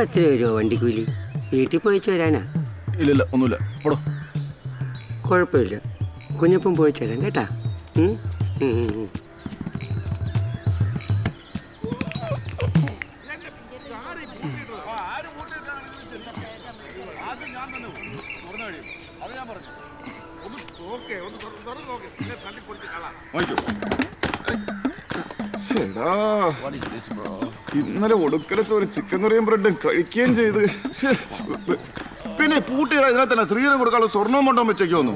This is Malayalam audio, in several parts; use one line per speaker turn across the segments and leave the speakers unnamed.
പത്ത് രൂപ വരുമോ വണ്ടിക്കൂലി വീട്ടിൽ പോയിച്ചു വരാനാ
ഇല്ലില്ല ഒന്നുമില്ല. പോടോ
കുഴപ്പമില്ല. കുഞ്ഞപ്പം പോയിച്ചു വരാം കേട്ടാ. ഓക്കെ ഒന്ന് തുറന്ന് ഉം, ഉം, പൊടിച്ച്
ശ്ശെടാ. ഇന്നലെ ഒടുക്കലത്തെ ഒരു ചിക്കൻ കറിയും ബ്രെഡും കഴിക്കുകയും ചെയ്ത്. പിന്നെ പൂട്ടിയുടെ ഇതിനെ തന്നെ സ്ത്രീധനം കൊടുക്കാനുള്ള സ്വർണവും കൊണ്ടോ വെച്ചേക്കോന്നു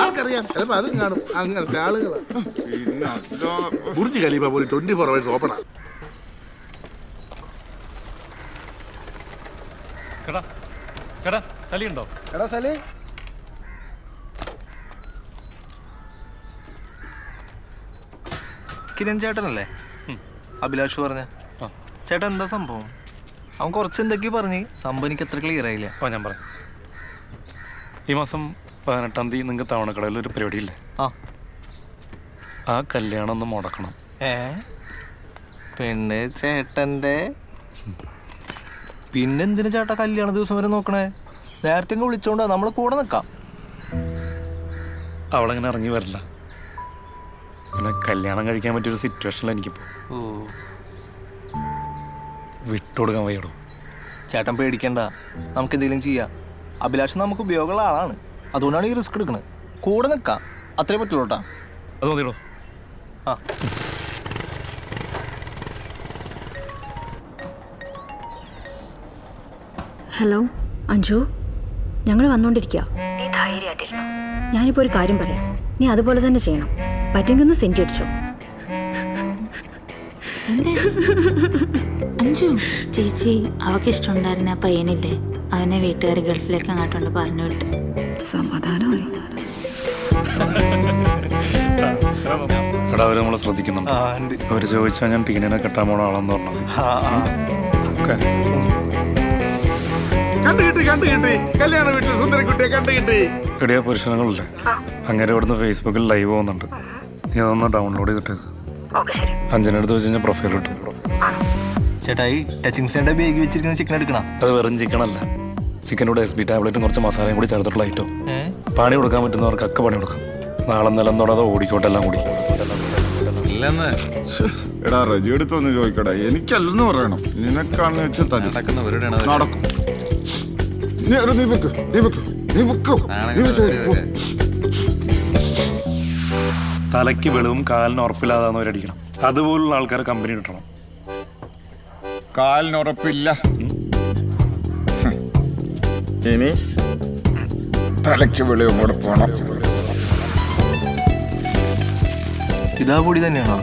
ആർക്കറിയാം. ചിലപ്പോ അതും കാണും. അങ്ങനത്തെ ആളുകളാ. ബുർജ് ഖലീഫ പോലും ട്വന്റി ഫോർ അവേഴ്സ് ഓപ്പണാ
ചേട്ടാ ചേട്ടാ സലി ഉണ്ടോ?
എടാ സലേ.
കിരൺ ചേട്ടനല്ലേ അഭിലാഷ് പറഞ്ഞ. ചേട്ടൻ എന്താ സംഭവം? അവൻ കുറച്ച് എന്തൊക്കെയോ പറഞ്ഞ്. സംഭവം എനിക്ക് എത്ര ക്ലിയർ ആയില്ല.
ഓ ഞാൻ പറയാം. ഈ മാസം പതിനെട്ടാം തീയതി നിങ്ങൾക്ക് തവണക്കടയിൽ ഒരു പരിപാടിയില്ലേ?
ആ.
ആ കല്യാണം ഒന്ന് മുടക്കണം.
ഏ? പിന്നെ ചേട്ടന്റെ. പിന്നെന്തിനു ചേട്ടാ കല്യാണ ദിവസം വരെ നോക്കണേ? നേരത്തെ വിളിച്ചോണ്ടാ നമ്മളെ കൂടെ നിൽക്കാം
അവളങ്ങനെ ഇറങ്ങി വരില്ല. പിന്നെ കല്യാണം കഴിക്കാൻ പറ്റിയൊരു സിറ്റുവേഷനിൽ എനിക്കിപ്പോൾ
ഓ.
വിട്ടുകൊടുക്കാൻ വയ്യടോ.
ചേട്ടൻ പേടിക്കണ്ട. നമുക്ക് എന്തെങ്കിലും ചെയ്യാം. അഭിലാഷ് നമുക്ക് ഉപയോഗമുള്ള ആളാണ്. അതുകൊണ്ടാണ് ഈ റിസ്ക് എടുക്കുന്നത് കൂടെ നിൽക്കാം. അത്രേ പറ്റുള്ളൂ കേട്ടാ
അത് മതിയോ
ആ.
ഹലോ അഞ്ജു. ഞങ്ങൾ വന്നോണ്ടിരിക്കുക നീ ധൈര്യമായിട്ടിരുന്നു ഞാനിപ്പോൾ ഒരു കാര്യം പറയാം. നീ അതുപോലെ തന്നെ ചെയ്യണം. പറ്റുമെങ്കിൽ ഒന്ന് സെന്റി അടിച്ചോ.
അഞ്ചു ചേച്ചി അവക്ക് ഇഷ്ടമുണ്ടായിരുന്ന ആ പയ്യനില്ലേ? അവനെ വീട്ടുകാർ ഗൾഫിലേക്ക് അങ്ങോട്ടുണ്ട് പറഞ്ഞു വിട്ട്.
സമാധാനമായി.
എടാ അവർ നമ്മളെ ശ്രദ്ധിക്കുന്നുണ്ട്. അവർ ചോദിച്ചാൽ ഞാൻ ടീനിനെ കെട്ടാൻ പോണ ആളെന്ന് പറഞ്ഞു. ഓക്കെ.
കണ്ടു കിട്ടി കണ്ടു കിട്ടി. കല്യാണ വീട്ടിൽ സുന്ദരക്കുട്ടിയെ കണ്ടു കിട്ടി.
എടിയാ പുരുഷനങ്ങളില്ലേ? അങ്ങനെ ഇവിടുന്ന് ഫേസ്ബുക്കിൽ ലൈവ് പോകുന്നുണ്ട്. നീ അതൊന്ന് ഡൗൺലോഡ് ചെയ്തിട്ട് അഞ്ചിനടുത്ത് വെച്ച് കഴിഞ്ഞാൽ പ്രൊഫൈൽ കിട്ടും
ചേട്ടാ ഈ ടച്ചിങ് സ്റ്റേന്റെ ബേഗി വെച്ചിരിക്കുന്ന ചിക്കൻ എടുക്കണം?
അത് വെറും ചിക്കനല്ല ചിക്കനോട് എസ് ബി ടാബ്ലറ്റും കുറച്ച് മസാലയും കൂടി ചേർത്തിട്ടുള്ള ഐറ്റം പണി കൊടുക്കാൻ പറ്റുന്നവർക്ക് ഒക്കെ പണി കൊടുക്കാം. നാളെ നിലം തൊടാതെ ഓടിക്കോട്ടെ എല്ലാം കൂടി.
എടാ റജി എടുത്തൊന്ന് ചോദിക്കടാ. എനിക്കല്ലെന്ന് പറയണം. നിനക്കാണെന്ന്
നടക്കുന്ന
നടക്കും. നീ നീ വെക്ക്. നീ നീ വെക്കോ. നീ വെച്ചോ പോ.
തലയ്ക്ക് വെളിവും കാലിന് ഉറപ്പില്ലാതാന്ന് അവരടിക്കണം അതുപോലുള്ള ആൾക്കാരെ കമ്പനി കിട്ടണം.
കാലിന് ഉറപ്പില്ല. ഹും. ഇനി തലയ്ക്ക് വെളിവും കൂടെ പോണം.
ഇതാ കൂടി തന്നെയാണോ?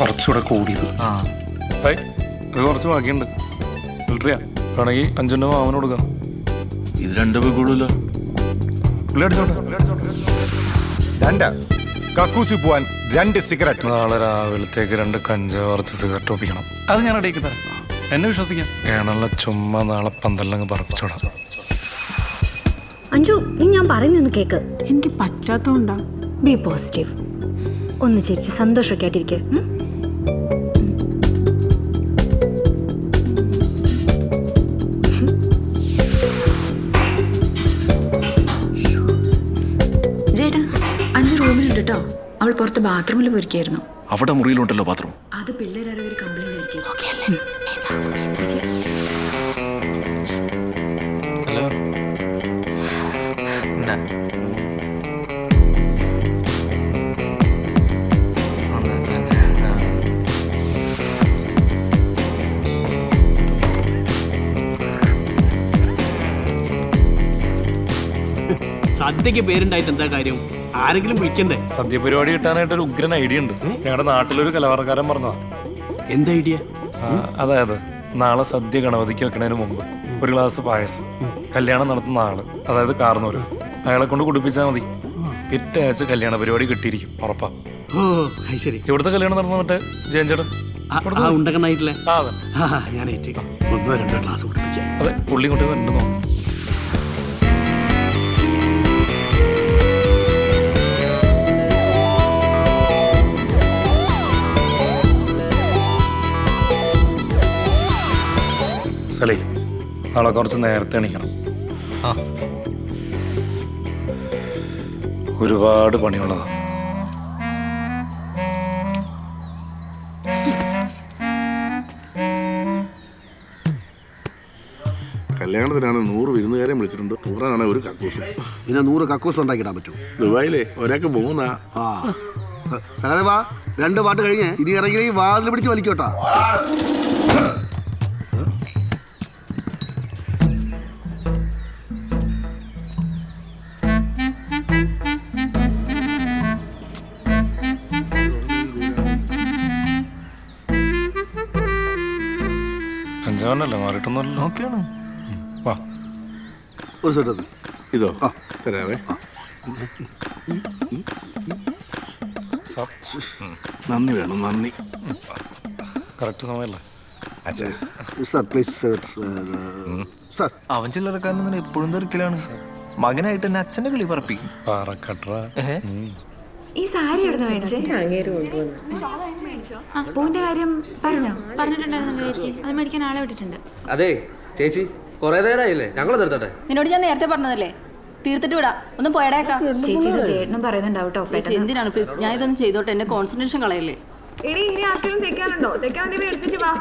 കുറച്ചുകൂടെ കൂടിയത്.
ആ.
ഇത് കുറച്ച് ബാക്കിയുണ്ട്. ഫിൽട്ടറിയാ. വേണമെങ്കിൽ അഞ്ചെണ്ണം മാവന് കൊടുക്കാം.
ഇത് രണ്ടു പോയി കൂടുതലോ
പുള്ളി അടിച്ചോട്ടെ.
രണ്ട്? കക്കൂസി പോവാൻ രണ്ട് സിഗരറ്റ്.
നാളെ രാവിലത്തേക്ക് രണ്ട് കഞ്ചാവ് വറുത്ത് സിഗരറ്റ് ഒപ്പിക്കണം. അത് ഞാൻ ഇടയ്ക്ക് തരാം. എന്നെ വിശ്വസിക്കാം. കേണല്ല ചുമ്മാ നാളെ പന്തലങ്ങ് പറപ്പിച്ചോടാം.
അഞ്ജു നീ ഞാൻ പറയുന്നൊന്ന് കേക്ക്.
എനിക്ക് പറ്റാത്തോണ്ടാ
ബി പോസിറ്റീവ് ഒന്ന് ചിരിച്ച് സന്തോഷമൊക്കെ ആയിട്ടിരിക്കെ.
ബാത്റൂമിൽ പോയിരിക്കായിരുന്നു.
അവിടെ മുറിയിലുണ്ടല്ലോ ബാത്റൂം.
അത് പിള്ളേരൊരു ഒരു കംപ്ലൈന്റ് ആയിരിക്കും.
ഹലോ.
സദ്യക്ക് പേരുണ്ടായിട്ട് എന്താ കാര്യം? ആരെങ്കിലും വിളിക്കണ്ടേ?
സദ്യ പരിപാടി കിട്ടാനായിട്ട് ഒരു ഉഗ്രൻ ഐഡിയ ഉണ്ട്. ഞങ്ങളുടെ നാട്ടിലൊരു കലാകാരൻ പറഞ്ഞതാ.
എന്ത് ഐഡിയ?
അതായത് നാളെ സദ്യ ഗണപതിക്ക് വെക്കണതിന് മുമ്പ് ഒരു ഗ്ലാസ് പായസം കല്യാണം നടത്തുന്ന ആൾ അതായത് കാർന്നൂര് അയാളെ കൊണ്ട് കുടിപ്പിച്ചാൽ മതി. പിറ്റേ ആഴ്ച കല്യാണ പരിപാടി കിട്ടിയിരിക്കും ഉറപ്പാ.
ശരി.
ഇവിടുത്തെ കല്യാണം നടന്ന മറ്റേ ജയഞ്ചേട്ടൻ
ഉണ്ടാക്കണായിട്ടില്ലേ ഞാൻ ഒന്നോ രണ്ടോ ക്ലാസ് കുടിപ്പിക്കാം.
അതെ പുള്ളി കൊണ്ട് വരുന്നു സലേ നാളെ കുറച്ച് നേരത്തെ എണീക്കണം.
ആ.
ഒരുപാട് പണിയുള്ളതാണ്
കല്യാണത്തിനാണ് നൂറ് വിരുന്നുകാരെ വിളിച്ചിട്ടുണ്ട്. നൂറാണ് ഒരു കക്കൂസ്.
പിന്നെ നൂറ് കക്കൂസ് ഉണ്ടാക്കിയിടാൻ പറ്റൂ.
ദുബായിലേ ഒരാൾക്ക് മൂന്നാ.
ആ. സഹദേവാ രണ്ട് പാട്ട് കഴിഞ്ഞ് ഇനി ഇറങ്ങി വാതിൽ പിടിച്ച് വലിക്കോട്ടാ.
അഞ്ചാവനല്ലേ മാറിയിട്ടൊന്നുമല്ലോ.
ഓക്കെയാണ്.
വാ.
ഒരു സെറ്റ്
ഇതോ? തരാവേ. നന്ദി വേണം നന്ദി.
കറക്റ്റ് സമയമല്ലേ?
അച്ഛാ.
Sir please sir.
അവൻ ചില്ലറക്കാരൻ എപ്പോഴും തെറിക്കലാണ് മകനായിട്ട് എന്നെ അച്ഛന്റെ കിളി പറപ്പിക്കും.
ഈ സാരി എവിടെ മേടിച്ചേ? പൂവിന്റെ കാര്യം പറഞ്ഞോ?
പറഞ്ഞിട്ടുണ്ടായിരുന്നു ചേച്ചി. അത് മേടിക്കാൻ ആളെ വിട്ടിട്ടുണ്ട്.
അതെ ചേച്ചി കൊറേ നേരമായില്ലേ? ഞങ്ങൾ നിർത്തട്ടെ.
നിന്നോട് ഞാൻ നേരത്തെ പറഞ്ഞതല്ലേ? തീർത്തിട്ട് വിടാം. ഒന്ന് പോയടേക്കാം.
ചേച്ചി ഇത് ചേട്ടനും പറയുന്നുണ്ടാവും കേട്ടോ
ചേച്ചി എന്തിനാണ് പ്ലീസ് ഞാൻ ഇതൊന്നും ചെയ്തോട്ടെ എന്നെ കോൺസെൻട്രേഷൻ കളയല്ലേ?
എടി ഇനി ആർക്കെങ്കിലും തെക്കാനുണ്ടോ? തെക്കാൻ വേണ്ടി എടുത്തിട്ട് വാ.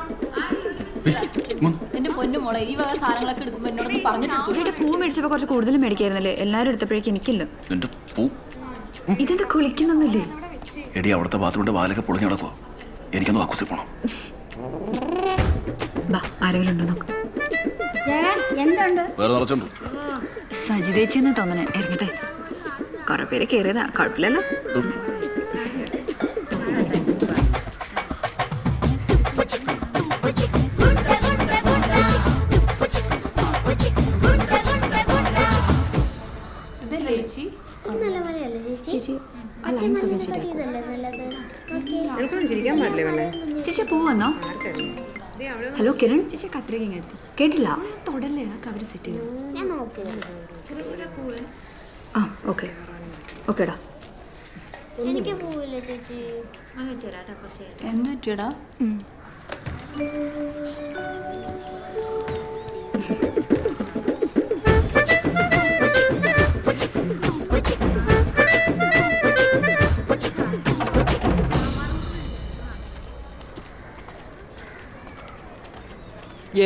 എന്റെ പൊന്നു മോളെ ഈ വക സാധനങ്ങളൊക്കെ എടുക്കുമ്പോ എന്നോടൊന്ന് പറഞ്ഞിട്ട്
ചേട്ടാ പൂ മേടിച്ചപ്പോ കുറച്ച് കൂടുതൽ മേടിക്കായിരുന്നല്ലേ? എല്ലാവരും എടുത്തപ്പോഴേക്കും എനിക്കില്ല.
നിന്റെ പൂ
ഇതെന്താ കുളിക്കുന്നൊന്നുമില്ലേ?
എടി അവിടുത്തെ ബാത്റൂമിന്റെ വാലൊക്കെ പൊളിഞ്ഞു കിടക്കുവോ. എനിക്കൊന്ന് വാക്കുസി പോണം.
ആരെങ്കിലും ഉണ്ടോ നോക്ക്.
എന്തുണ്ട്?
വേറെ നിറച്ചുണ്ട്.
സജിതേച്ചി എന്ന് തോന്നണേ. ഇറങ്ങട്ടെ. കുറെ പേര് കയറിയതാ. കുഴപ്പമില്ലല്ലോ.
ചിരിക്കാൻ പാടില്ലേ വേണ്ടേ
ചേച്ചി പൂ വന്നോ? ഹലോ കിരൺ. ചേച്ചി കത്രിക എടുത്തു. കേട്ടില്ല? തൊടല്ലേ? ആ കവർ സെറ്റ് ചെയ്തു. ആ ഓക്കെ. ഓക്കേടാ.
എനിക്ക് പോവില്ല ചേച്ചി?
എന്ന് പറ്റിയടാ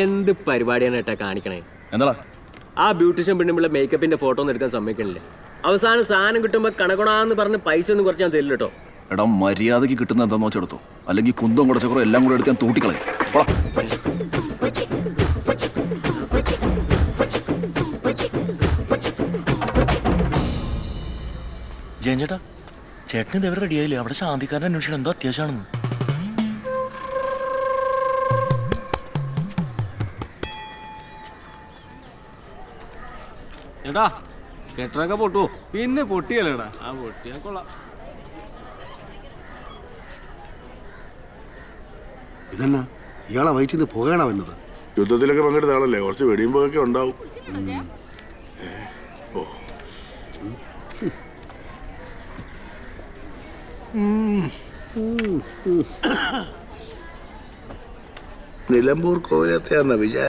എന്ത് പരിപാടിയാണ് ഏട്ടാ കാണിക്കണേ?
എന്താ
ആ ബ്യൂട്ടീഷ്യൻ പെണ്ണുമ്പിള്ള മേക്കപ്പിന്റെ ഫോട്ടോ ഒന്നും എടുക്കാൻ സമ്മതിക്കണില്ല? അവസാനം സാധനം കിട്ടുമ്പോൾ കണകൊണാന്ന് പറഞ്ഞ് പൈസ ഒന്നും കുറച്ച് ഞാൻ തരില്ല കേട്ടോ.
എടാ മര്യാദയ്ക്ക് കിട്ടുന്ന എന്താന്ന് വെച്ചെടുത്തോ അല്ലെങ്കിൽ കുന്തം കുടച്ചക്കുറോ എല്ലാം കൂടെ എടുത്ത് ഞാൻ തൂട്ടിക്കളയും. പോടാ. ജയൻ ചേട്ടാ ചേട്ടന് ഇതേവരെ റെഡിയായില്ലേ അവിടെ ശാന്തിക്കാരൻ അന്വേഷിക്കണം എന്തോ അത്യാവശ്യമാണെന്ന്.
ചേട്ടാ കെട്ടറൊക്കെ പൊട്ടുവോ? പിന്നെ പൊട്ടിയല്ലേടാ ആ പൊട്ടിയാ കൊള്ളാം.
ഇതെന്നാ? ഇയാളെ വയറ്റിൽ നിന്ന് പുകയണ വന്നത്?
യുദ്ധത്തിലൊക്കെ പങ്കെടുത്ത ആളല്ലേ? കുറച്ച് വെടിയുമ്പോഴൊക്കെ ഉണ്ടാവും. നിലമ്പൂർ കോവിലത്തെയാന്ന വിചാരം